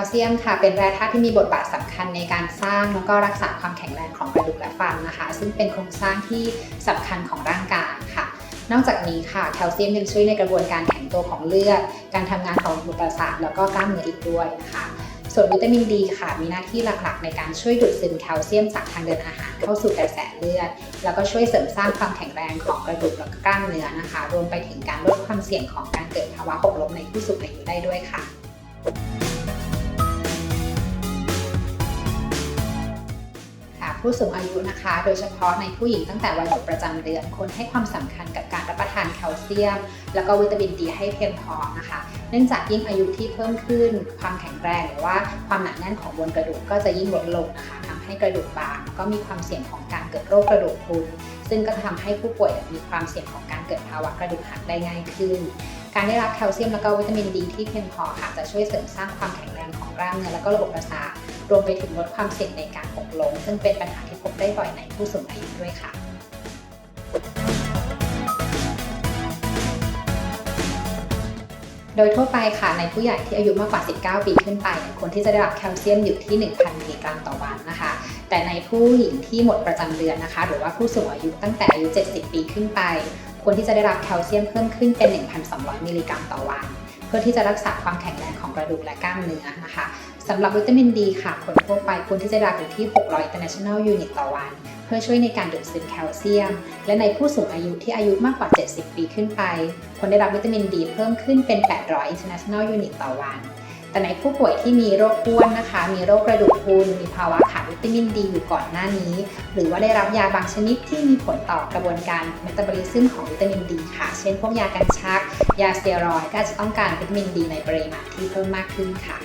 ลเซียมค่ะ เป็นแร่ธาตุที่มีบทบาทสำคัญในการสร้างแล้วก็รักษาความแข็งแรงของกระดูกและฟันนะคะ ซึ่งเป็นโครงสร้างที่สำคัญของร่างกายค่ะ นอกจากนี้ค่ะแคลเซียมยังช่วยในกระบวนการแข็งตัวของเลือด การทำงานของระบบประสาทแล้วก็กล้ามเนื้ออีกด้วยนะคะส่วนวิตามินดีค่ะ มีหน้าที่หลักๆ ในการช่วยดูดซึมแคลเซียมจากทางเดินอาหารเข้าสู่กระแสเลือด แล้วก็ช่วยเสริมสร้างความแข็งแรงของกระดูกและกล้ามเนื้อนะคะ รวมไปถึงการลดความเสี่ยงของการเกิดภาวะหกล้มในผู้สูงอายุได้ด้วยค่ะ ผู้สูงอายุนะคะ โดยเฉพาะในผู้หญิงตั้งแต่วัยหมดประจำเดือนควรให้ความสำคัญกับการรับประทานแคลเซียม แล้วก็วิตามินดีให้เพียงพอนะคะ เนื่องจากยิ่งอายุที่เพิ่มขึ้น ความแข็งแรงหรือว่าความหนาแน่นของมวลกระดูกก็จะยิ่งลดลงนะคะทำให้กระดูกบางก็มีความเสี่ยงของการเกิดโรคกระดูกพรุนซึ่งก็ทำให้ผู้ป่วยมีความเสี่ยงของการเกิดภาวะกระดูกหักได้ง่ายขึ้น การได้รับแคลเซียมและก็วิตามินดีที่เพียงพอค่ะจะช่วยเสริมสร้างความแข็งแรงของกล้ามเนื้อและก็ระบบประสาทรวมไปถึงลดความเสี่ยงในการหกล้มซึ่งเป็นปัญหาที่พบได้บ่อยในผู้สูงอายุด้วยค่ะโดยทั่วไปค่ะในผู้ใหญ่ที่อายุมากกว่า 19 ปีขึ้นไปเนี่ยควรที่จะได้รับแคลเซียมอยู่ที่ 1,000 มิลลิกรัมต่อวันนะคะ แต่ในผู้หญิงที่หมดประจำเดือนนะคะ หรือว่าผู้สูงอายุตั้งแต่อายุ 70 ปีขึ้นไป ควรที่จะได้รับแคลเซียมเพิ่มขึ้นเป็น 1,200 มิลลิกรัมต่อวัน เพื่อที่จะรักษาความแข็งแรงของกระดูกและกล้ามเนื้อนะคะสำหรับวิตามินดีค่ะคนทั่วไปควรที่จะรับอยู่ที่ 600 international unit ต่อวัน เพื่อช่วยในการดูดซึมแคลเซียม และในผู้สูงอายุที่อายุมากกว่า 70 ปีขึ้นไปควรได้รับวิตามินดีเพิ่มขึ้นเป็น 800 international unit ต่อวัน แต่ในผู้ป่วยที่มีโรคอ้วนนะคะ มีโรคกระดูกพรุนมีภาวะขาดวิตามินดีอยู่ก่อนหน้านี้ หรือว่าได้รับยาบางชนิดที่มีผลต่อกระบวนการเมตาบอลิซึมของวิตามินดีค่ะ เช่นพวกยากันชัก ยาสเตียรอยด์ก็จะต้องการวิตามินดีในปริมาณที่เพิ่มมากขึ้นค่ะ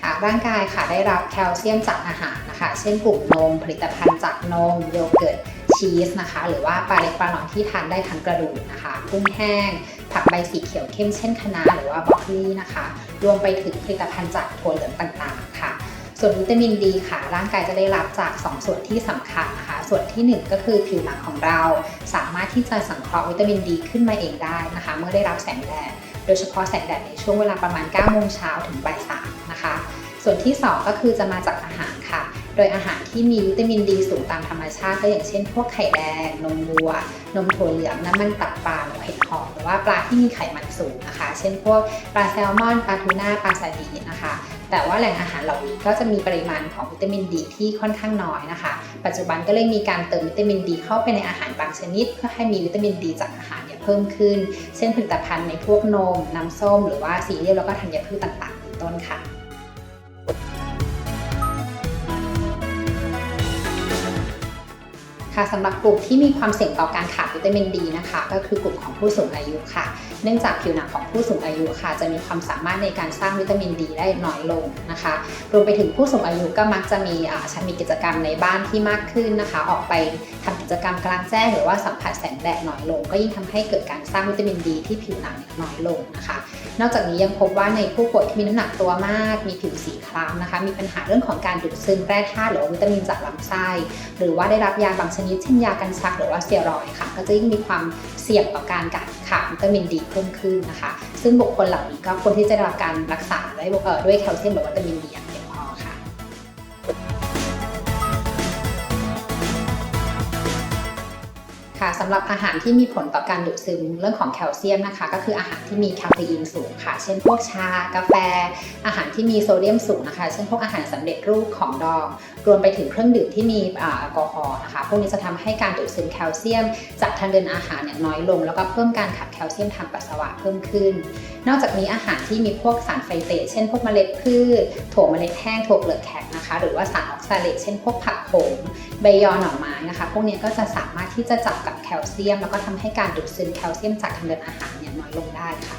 ค่ะร่างกายค่ะได้รับแคลเซียมจากอาหารนะคะ เช่นกลุ่มนม ผลิตภัณฑ์จากนม โยเกิร์ต ชีสนะคะ หรือว่าปลาเล็กปลาน้อยที่ทานได้ทั้งกระดูกนะคะกุ้งแห้ง ผักใบสีเขียวเข้มเช่นคะน้าหรือว่าบรอกโคลีนะคะ รวมไปถึงผลิตภัณฑ์จากถั่วเหลืองต่างๆ ค่ะ ส่วนวิตามินดีค่ะ ร่างกายจะได้รับจาก 2 ส่วนที่สำคัญนะคะ ส่วนที่ 1 ก็คือผิวหนังของเรา สามารถที่จะสังเคราะห์วิตามินดีขึ้นมาเองได้นะคะ เมื่อได้รับแสงแดดโดยเฉพาะแสงแดดในช่วงเวลาประมาณ9โมงเช้าถึงบ่าย3นะคะ ส่วนที่ 2 ก็คือจะมาจากอาหารค่ะ โดยอาหารที่มีวิตามินดีสูงตามธรรมชาติก็อย่างเช่น พวกไข่แดง นมวัว นมถั่วเหลือง น้ำมันตับปลาหรือเห็ดหอมหรือว่าปลาที่มีไขมันสูงนะคะ เช่น พวกปลาแซลมอน ปลาทูน่า ปลาซาดีนะคะ แต่ว่าแหล่งอาหารเหล่านี้ก็จะมีปริมาณของวิตามินดีที่ค่อนข้างน้อยนะคะ ปัจจุบันก็เลยมีการเติมวิตามินดีเข้าไปในอาหารบางชนิด เพื่อให้มีวิตามินดีจากอาหารเนี่ยเพิ่มขึ้น เช่นผลิตภัณฑ์ในพวกนม น้ำส้ม หรือว่าซีเรียลแล้วก็ธัญพืชต่างๆ เป็นต้นค่ะ ค่ะสำหรับกลุ่มที่มีความเสี่ยงต่อการขาดวิตามินดีนะคะ ก็คือกลุ่มของผู้สูงอายุค่ะ เนื่องจากผิวหนังของผู้สูงอายุค่ะ จะมีความสามารถในการสร้างวิตามินดีได้น้อยลงนะคะ รวมไปถึงผู้สูงอายุก็มักจะมีอ่ามีกิจกรรมในบ้านที่มากขึ้นนะคะ ออกไปทำกิจกรรมกลางแจ้งหรือว่าสัมผัสแสงแดดน้อยลง ก็ยิ่งทำให้เกิดการสร้างวิตามินดีที่ผิวหนังน้อยลงนะคะ นอกจากนี้ยังพบว่าในผู้ป่วยที่มีน้ำหนักตัวมาก มีผิวสีคล้ำนะคะ มีปัญหาเรื่องของการดูดซึมแร่ธาตุหรือว่าวิตามินจากลำไส้หรือว่าได้รับยาบางชนิดเช่นยากันชักหรือว่าเตียรอยค่ะ ก็จะยิ่งมีความเสี่ยงต่อการขาดวิตามินดีเพิ่มขึ้นนะคะ ซึ่งบุคคลเหล่านี้ก็ควรที่จะได้รับการรักษาได้ด้วยแคลเซียมหรือวิตามินดีอย่างเพียงพอค่ะค่ะสำหรับอาหารที่มีผลต่อการดูดซึมเรื่องของแคลเซียมนะคะ ก็คืออาหารที่มีคาเฟอีนสูงค่ะ เช่นพวกชา กาแฟ อาหารที่มีโซเดียมสูงนะคะ เช่นพวกอาหารสำเร็จรูปของดอง รวมไปถึงเครื่องดื่มที่มีแอลกอฮอล์นะคะ พวกนี้จะทำให้การดูดซึมแคลเซียม จากทางเดินอาหารเนี่ยน้อยลง แล้วก็เพิ่มการขับแคลเซียมทางปัสสาวะเพิ่มขึ้น นอกจากนี้อาหารที่มีพวกสารไฟเตเช่น พวกเมล็ดพืชถั่วเมล็ดแห้งถั่วเปลือกแข็งนะคะ หรือว่าสารออกซาเลตเช่นพวกผักโขมใบยอหน่อไม้นะคะ พวกนี้ก็จะสามารถที่จะจับกับแคลเซียม แล้วก็ทำให้การดูดซึมแคลเซียมจากทางเดินอาหารเนี่ยน้อยลงได้ค่ะ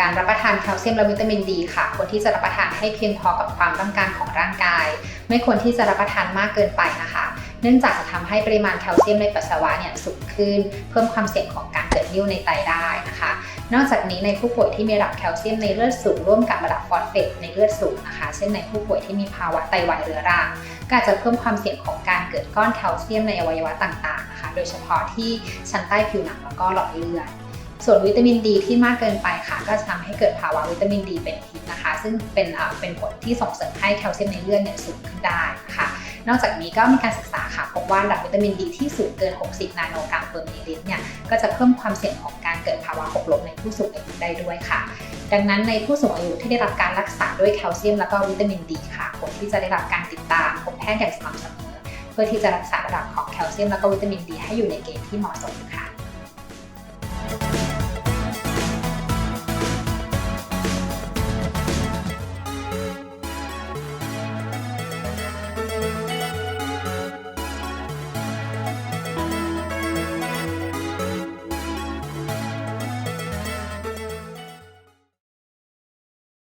การรับประทานแคลเซียมและวิตามินดีค่ะควรที่จะรับประทานให้เพียงพอกับความต้องการของร่างกาย ไม่ควรที่จะรับประทานมากเกินไปนะคะ เนื่องจากจะทำให้ปริมาณแคลเซียมในปัสสาวะเนี่ยสูงขึ้น เพิ่มความเสี่ยงของการเกิดนิ่วในไตได้นะคะ นอกจากนี้ในผู้ป่วยที่มีระดับแคลเซียมในเลือดสูงร่วมกับระดับฟอสเฟตในเลือดสูงนะคะ เช่นในผู้ป่วยที่มีภาวะไตวายเรื้อรังก็อาจจะเพิ่มความเสี่ยงของการเกิดก้อนแคลเซียมในอวัยวะต่างๆนะคะ โดยเฉพาะที่ชั้นใต้ผิวหนังแล้วก็หลอดเลือด ส่วนวิตามินดีที่มากเกินไปค่ะ ก็จะทำให้เกิดภาวะวิตามินดีเป็นพิษนะคะ ซึ่งเป็นเอ่อเป็นผลที่ส่งเสริมให้แคลเซียมในเลือดเนี่ยสูงขึ้นได้นะคะนอกจากนี้ก็มีการศึกษาค่ะพบว่าระดับวิตามินดีที่สูงเกิน 60 นาโนกรัมเปอร์มิลลิลิตรเนี่ยก็จะเพิ่มความเสี่ยงของการเกิดภาวะหกล้มในผู้สูงอายุได้ด้วยค่ะ ดังนั้นในผู้สูงอายุที่ได้รับการรักษาด้วยแคลเซียมแล้วก็วิตามินดีค่ะควรที่จะได้รับการติดตามพบแพทย์อย่างสม่ำเสมอ เพื่อที่จะรักษาระดับของแคลเซียมแล้วก็วิตามินดีให้อยู่ในเกณฑ์ที่เหมาะสมค่ะ